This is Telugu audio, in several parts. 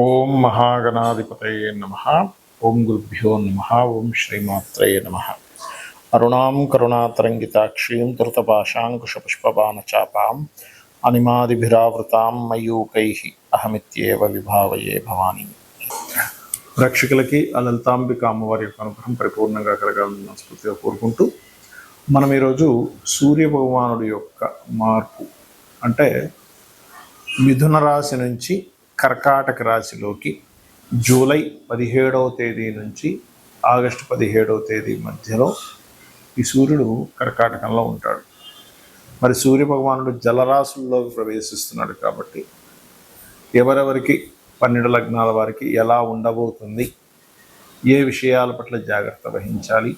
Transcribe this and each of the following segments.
ఓం మహాగణాధిపతయే నమ. ఓం గురుభ్యో నమ. ఓం శ్రీమాత్రయే నమ. అరుణాం కరుణాతరంగితాక్షీం తృతపాశాంకుశపుష్పబాణచాపాం అనిమాదిభిరావృతాం మయూకై అహమిత్యేవ విభావయే భవాని. ప్రేక్షకులకి ఆ లలితాంబిక అమ్మవారి యొక్క అనుగ్రహం పరిపూర్ణంగా కలగాలని మనస్ఫూర్తిగా కోరుకుంటూ మనం ఈరోజు సూర్య భగవానుడి యొక్క మార్పు అంటే మిథున రాశి నుంచి కర్కాటక రాశిలోకి జూలై పదిహేడవ తేదీ నుంచి ఆగస్టు పదిహేడవ తేదీ మధ్యలో ఈ సూర్యుడు కర్కాటకంలో ఉంటాడు. మరి సూర్య భగవానుడు జలరాశుల్లోకి ప్రవేశిస్తున్నాడు కాబట్టి ఎవరెవరికి పన్నెండు లగ్నాల వారికి ఎలా ఉండబోతుంది ఏ విషయాల పట్ల జాగ్రత్త వహించాలి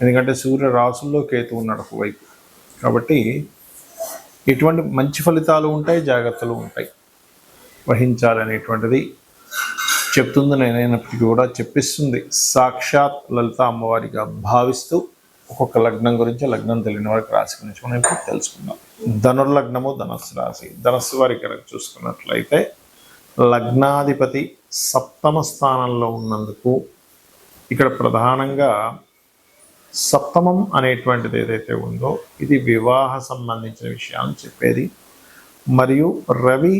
ఎందుకంటే సూర్య రాసుల్లో కేతు ఉన్నాడు ఒకవైపు కాబట్టి ఎటువంటి మంచి ఫలితాలు ఉంటాయి జాగ్రత్తలు ఉంటాయి. వహించాలనేటువంటిది చెప్తుంది నేనైనప్పటికీ కూడా చెప్పిస్తుంది. సాక్షాత్ లలిత అమ్మవారిగా భావిస్తూ ఒక్కొక్క లగ్నం గురించి లగ్నం తెలియని వారికి రాశి గురించి మనం ఇప్పుడు తెలుసుకుందాం. ధనుర్లగ్నము ధనస్సు రాశి. ధనస్సు వారికి కనుక చూసుకున్నట్లయితే లగ్నాధిపతి సప్తమ స్థానంలో ఉన్నందుకు ఇక్కడ ప్రధానంగా సప్తమం అనేటువంటిది ఏదైతే ఉందో ఇది వివాహ సంబంధించిన విషయాలను చెప్పేది. మరియు రవి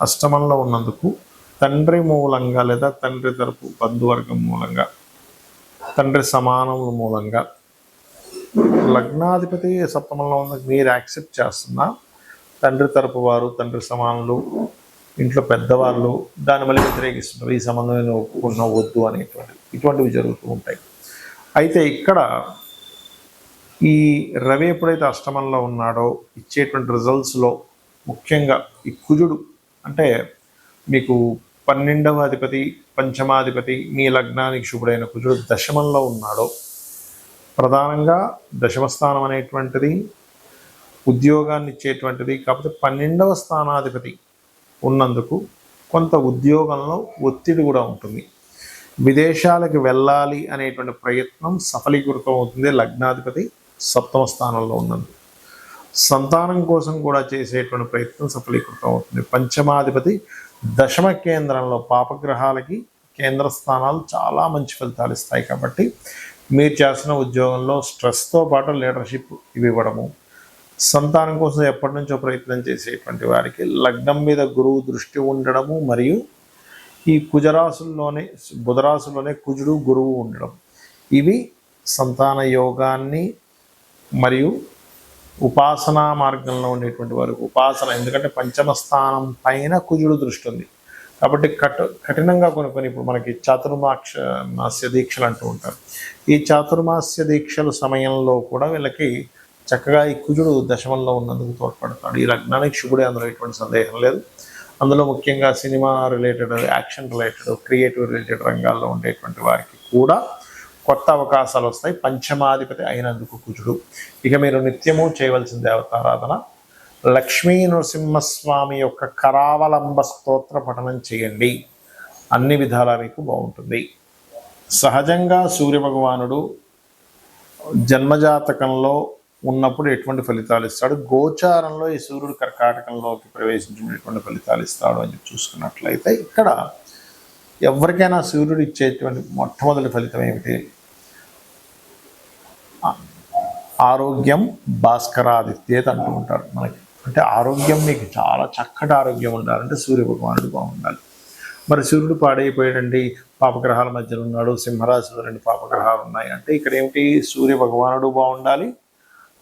అష్టమంలో ఉన్నందుకు తండ్రి మూలంగా లేదా తండ్రి తరపు బంధువర్గం మూలంగా తండ్రి సమానముల మూలంగా లగ్నాధిపతి సప్తమంలో ఉన్న మీరు యాక్సెప్ట్ చేస్తున్నా తండ్రి తరపు వారు తండ్రి సమానులు ఇంట్లో పెద్దవాళ్ళు దాని మళ్ళీ వ్యతిరేకిస్తున్నారు. ఈ సంబంధం నేను ఒప్పుకున్నా వద్దు అనేటువంటి ఇటువంటివి జరుగుతూ ఉంటాయి. అయితే ఇక్కడ ఈ రవి ఎప్పుడైతే అష్టమంలో ఉన్నాడో ఇచ్చేటువంటి రిజల్ట్స్లో ముఖ్యంగా ఈ కుజుడు అంటే మీకు పన్నెండవ అధిపతి పంచమాధిపతి మీ లగ్నానికి శుభుడైన కుజుడు దశమంలో ఉన్నాడో. ప్రధానంగా దశమస్థానం అనేటువంటిది ఉద్యోగాన్ని ఇచ్చేటువంటిది కాకపోతే పన్నెండవ స్థానాధిపతి ఉన్నందుకు కొంత ఉద్యోగంలో ఒత్తిడి కూడా ఉంటుంది. విదేశాలకు వెళ్ళాలి అనేటువంటి ప్రయత్నం సఫలీకృతం అవుతుంది లగ్నాధిపతి సప్తమ స్థానంలో ఉన్నందుకు. సంతానం కోసం కూడా చేసేటువంటి ప్రయత్నం సఫలీకృతం అవుతుంది. పంచమాధిపతి దశమ కేంద్రంలో పాపగ్రహాలకి కేంద్ర స్థానాలు చాలా మంచి ఫలితాలు ఇస్తాయి కాబట్టి మీరు చేస్తున్న ఉద్యోగంలో స్ట్రెస్తో పాటు లీడర్షిప్ ఇవి ఇవ్వడము సంతానం కోసం ఎప్పటి నుంచో ప్రయత్నం చేసేటువంటి వారికి లగ్నం మీద గురువు దృష్టి ఉండడము మరియు ఈ కుజరాశుల్లోనే బుధరాశుల్లోనే కుజుడు గురువు ఉండడం. ఇవి సంతాన యోగాన్ని మరియు ఉపాసనా మార్గంలో ఉండేటువంటి వారికి ఉపాసన ఎందుకంటే పంచమ స్థానం పైన కుజుడు దృష్టి ఉంది. కాబట్టి కఠ కఠినంగా కొన్ని కొన్ని ఇప్పుడు మనకి చాతుర్మాక్ష మాస్య దీక్షలు అంటూ ఉంటారు. ఈ చాతుర్మాస్య దీక్షల సమయంలో కూడా వీళ్ళకి చక్కగా ఈ కుజుడు దశమంలో ఉన్నందుకు తోడ్పడతాడు. ఈ లగ్నానికి శుభుడే అందులో ఎటువంటి సందేహం లేదు. అందులో ముఖ్యంగా cinema related action related creative related రంగాల్లో ఉండేటువంటి వారికి కూడా కొత్త అవకాశాలు వస్తాయి. పంచమాధిపతి అయినందుకు కుజుడు. ఇక మీరు నిత్యము చేయవలసిన దేవతారాధన. లక్ష్మీ నరసింహస్వామి యొక్క కరావలంబ స్తోత్ర పఠనం చేయండి. అన్ని విధాలా మీకు బాగుంటుంది. సహజంగా సూర్య భగవానుడు జన్మజాతకంలో ఉన్నప్పుడు ఎటువంటి ఫలితాలు ఇస్తాడు? గోచారంలో ఈ సూర్యుడు కర్కాటకంలోకి ప్రవేశించినటువంటి ఫలితాలు ఇస్తాడు అని చూసుకున్నట్లయితే ఇక్కడ ఎవరికైనా సూర్యుడు ఇచ్చేటువంటి మొట్టమొదటి ఫలితం ఏమిటి ఆ- ఆరోగ్యం భాస్కరాదిత్యేత అంటూ ఉంటారు మనకి. అంటే ఆరోగ్యం మీకు చాలా చక్కటి ఆరోగ్యం ఉండాలంటే సూర్య భగవానుడు బాగుండాలి. మరి సూర్యుడు పాడైపోయాడండి పాపగ్రహాల మధ్యలో ఉన్నాడు సింహరాశిలో రెండు పాపగ్రహాలు ఉన్నాయి అంటే ఇక్కడ ఏమిటి? సూర్య భగవానుడు బాగుండాలి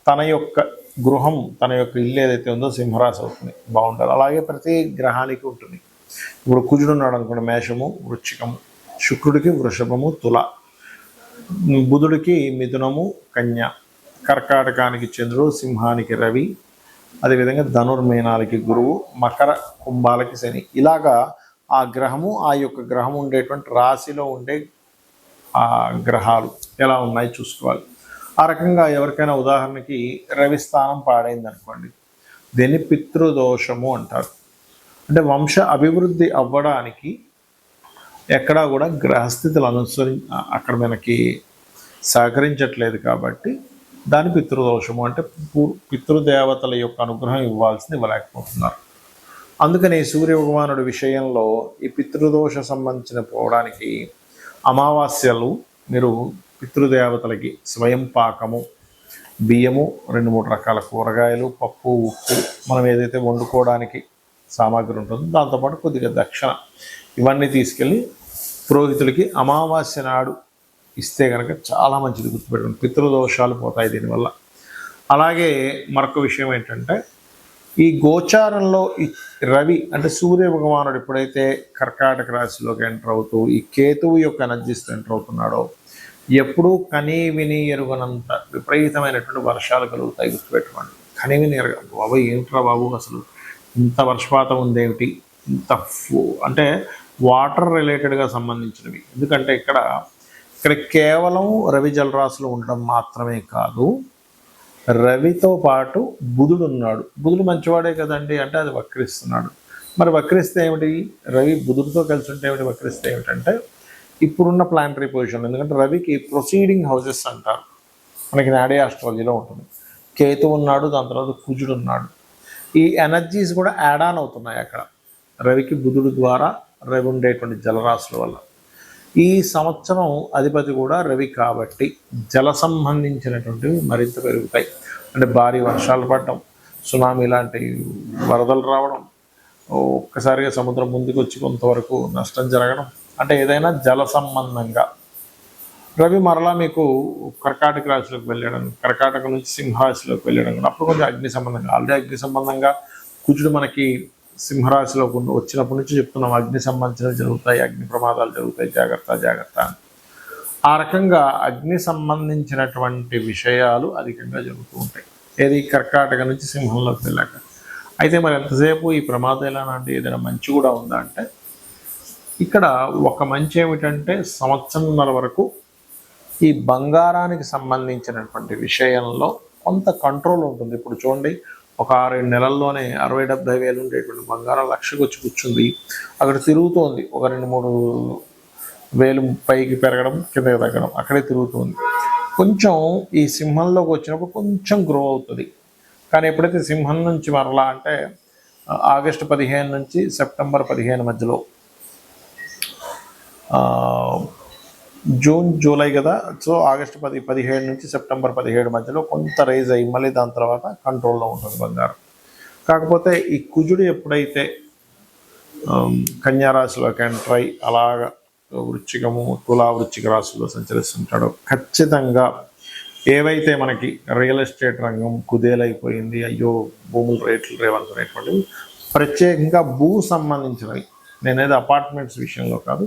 తన యొక్క గృహం తన యొక్క ఇల్లు ఏదైతే ఉందో సింహరాశి అవుతుంది బాగుండాలి. అలాగే ప్రతి గ్రహానికి ఉంటుంది. ఇప్పుడు కుజుడు ఉన్నాడు అనుకోండి మేషము వృచ్చికము శుక్రుడికి వృషభము తుల బుధుడికి మిథునము కన్య కర్కాటకానికి చంద్రుడు సింహానికి రవి అదేవిధంగా ధనుర్మీనాలకి గురువు మకర కుంభాలకి శని. ఇలాగా ఆ గ్రహము ఆ యొక్క గ్రహం ఉండేటువంటి రాశిలో ఉండే ఆ గ్రహాలు ఎలా ఉన్నాయి చూసుకోవాలి. ఆ రకంగా ఎవరికైనా ఉదాహరణకి రవి స్థానం పాడైంది అనుకోండి దీన్ని? పితృదోషము అంటారు. అంటే వంశ అభివృద్ధి అవ్వడానికి ఎక్కడా కూడా గ్రహస్థితులు అనుసరి అక్కడ మనకి సహకరించట్లేదు కాబట్టి దాని పితృదోషము అంటే పితృదేవతల యొక్క అనుగ్రహం ఇవ్వాల్సింది ఇవ్వలేకపోతున్నారు. అందుకని సూర్య భగవానుడి విషయంలో ఈ పితృదోష సంబంధించిన పోవడానికి అమావాస్యలు మీరు పితృదేవతలకి స్వయం పాకము బియ్యము రెండు మూడు రకాల కూరగాయలు పప్పు ఉప్పు మనం ఏదైతే వండుకోవడానికి సామాగ్రి ఉంటుందో దాంతోపాటు కొద్దిగా దక్షిణ ఇవన్నీ తీసుకెళ్ళి పురోహితులకి అమావాస్య నాడు ఇస్తే కనుక చాలా మంచిది గుర్తుపెట్టుకోండి. పితృదోషాలు పోతాయి దీనివల్ల. అలాగే మరొక విషయం ఏంటంటే ఈ గోచారంలో ఈ రవి అంటే సూర్య భగవానుడు ఎప్పుడైతే కర్కాటక రాశిలోకి ఎంటర్ అవుతూ ఈ కేతువు యొక్క ఎనర్జీస్తో ఎంటర్ అవుతున్నాడో ఎప్పుడూ కనీ విని ఎరుగనంత విపరీతమైనటువంటి వర్షాలు కలుగుతాయి గుర్తుపెట్టుకోండి. కనీ విని ఎరగ బాబు ఏంట్రా బాబు అసలు? ఇంత వర్షపాతం ఉందేమిటి? ఇంత అంటే వాటర్ రిలేటెడ్గా సంబంధించినవి. ఎందుకంటే ఇక్కడ ఇక్కడ కేవలం రవి జలరాశులు ఉండడం మాత్రమే కాదు రవితో పాటు బుధుడు ఉన్నాడు. బుధుడు మంచివాడే కదండి అంటే అది వక్రిస్తున్నాడు. మరి వక్రిస్తే ఏమిటి? రవి బుధుడితో కలిసి ఉంటే ఏమిటి? వక్రిస్తే ఏమిటంటే ఇప్పుడున్న ప్లానటరీ పొజిషన్ ఎందుకంటే రవికి ప్రొసీడింగ్ హౌసెస్ అంటారు. మనకి నాడే ఆస్ట్రాలజీలో ఉంటుంది. కేతు ఉన్నాడు దాని తర్వాత కుజుడు ఉన్నాడు. ఈ ఎనర్జీస్ కూడా యాడ్ ఆన్ అవుతున్నాయి అక్కడ. రవికి బుధుడు ద్వారా రవి ఉండేటువంటి జలరాశుల వల్ల. ఈ సంవత్సరం అధిపతి కూడా రవి కాబట్టి జల సంబంధించినటువంటివి మరింత పెరుగుతాయి. అంటే భారీ వర్షాలు పడటం సునామీ లాంటి వరదలు రావడం ఒక్కసారిగా సముద్రం ముందుకు వచ్చి కొంతవరకు నష్టం జరగడం అంటే ఏదైనా జల సంబంధంగా. రవి మరలా మీకు కర్కాటక రాశిలోకి వెళ్ళడం కర్కాటక నుంచి సింహరాశిలోకి వెళ్ళడం అప్పుడు కొంచెం అగ్ని సంబంధంగా ఆల్రెడీ అగ్ని సంబంధంగా కుజుడు మనకి సింహరాశిలో వచ్చినప్పటి నుంచి చెప్తున్నాం అగ్ని సంబంధించినవి జరుగుతాయి అగ్ని ప్రమాదాలు జరుగుతాయి జాగ్రత్త జాగ్రత్త ఆ రకంగా అగ్ని సంబంధించినటువంటి విషయాలు అధికంగా జరుగుతూ ఉంటాయి. ఏది కర్కాటక నుంచి సింహంలోకి వెళ్ళాక. అయితే మరి ఎంతసేపు ఈ ప్రమాదం ఎలా అంటే ఏదైనా మంచి కూడా ఉందా అంటే ఇక్కడ ఒక మంచి ఏమిటంటే సంవత్సరంన్నర వరకు ఈ బంగారానికి సంబంధించినటువంటి విషయంలో కొంత కంట్రోల్ ఉంటుంది. ఇప్పుడు చూడండి ఒక ఆరేడు నెలల్లోనే అరవై డెబ్బై వేలు ఉండేటువంటి బంగారం లక్షకు వచ్చి కూర్చుంది. అక్కడ తిరుగుతోంది. ఒక రెండు మూడు వేలు పైకి పెరగడం కిందకి తగ్గడం అక్కడే తిరుగుతుంది. కొంచెం ఈ సింహంలోకి వచ్చినప్పుడు కొంచెం గ్రో అవుతుంది. కానీ ఎప్పుడైతే సింహం నుంచి మరలా అంటే ఆగస్టు పదిహేను నుంచి సెప్టెంబర్ పదిహేను మధ్యలో ఆ, జూన్ జూలై కదా. సో ఆగస్టు పది పదిహేడు నుంచి సెప్టెంబర్ పదిహేడు మధ్యలో కొంత రైజ్ అయ్యి మళ్ళీ దాని తర్వాత కంట్రోల్లో ఉంటుంది బంగారం. కాకపోతే ఈ కుజుడు ఎప్పుడైతే కన్యారాశిలోకి కన్యా ఎంటర్ అయి అలాగ వృచ్చికము తులా వృచ్చిక రాశిలో సంచరిస్తుంటాడో ఖచ్చితంగా ఏవైతే మనకి రియల్ ఎస్టేట్ రంగం కుదేలైపోయింది అయ్యో భూముల రేట్లు రేవనుకునేటువంటివి ప్రత్యేకంగా భూ సంబంధించినవి. నేనేది అపార్ట్మెంట్స్ విషయంలో కాదు.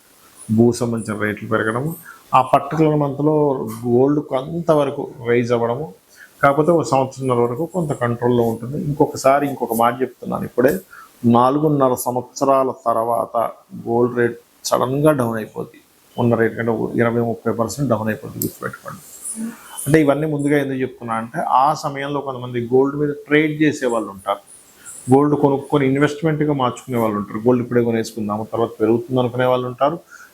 భూ సంబంధించిన రేట్లు పెరగడము ఆ పర్టికులర్ మంత్లో గోల్డ్ కొంతవరకు రైజ్ అవ్వడము కాకపోతే ఒక సంవత్సరంన్నర వరకు కొంత కంట్రోల్లో ఉంటుంది. ఇంకొకసారి ఇంకొక మాట చెప్తున్నాను ఇప్పుడే. నాలుగున్నర సంవత్సరాల తర్వాత గోల్డ్ రేట్ సడన్గా డౌన్ అయిపోద్ది. ఉన్న రేట్ కంటే ఇరవై ముప్పై పర్సెంట్ డౌన్ అయిపోద్ది గుర్తుపెట్టుకోండి. అంటే ఇవన్నీ ముందుగా ఎందుకు చెప్తున్నా అంటే ఆ సమయంలో కొంతమంది గోల్డ్ మీద ట్రేడ్ చేసే వాళ్ళు ఉంటారు. గోల్డ్ కొనుక్కొని ఇన్వెస్ట్మెంట్గా మార్చుకునే వాళ్ళు ఉంటారు. గోల్డ్ ఇప్పుడే కొనేసుకుందాము తర్వాత పెరుగుతుంది అనుకునే వాళ్ళు ఉంటారు.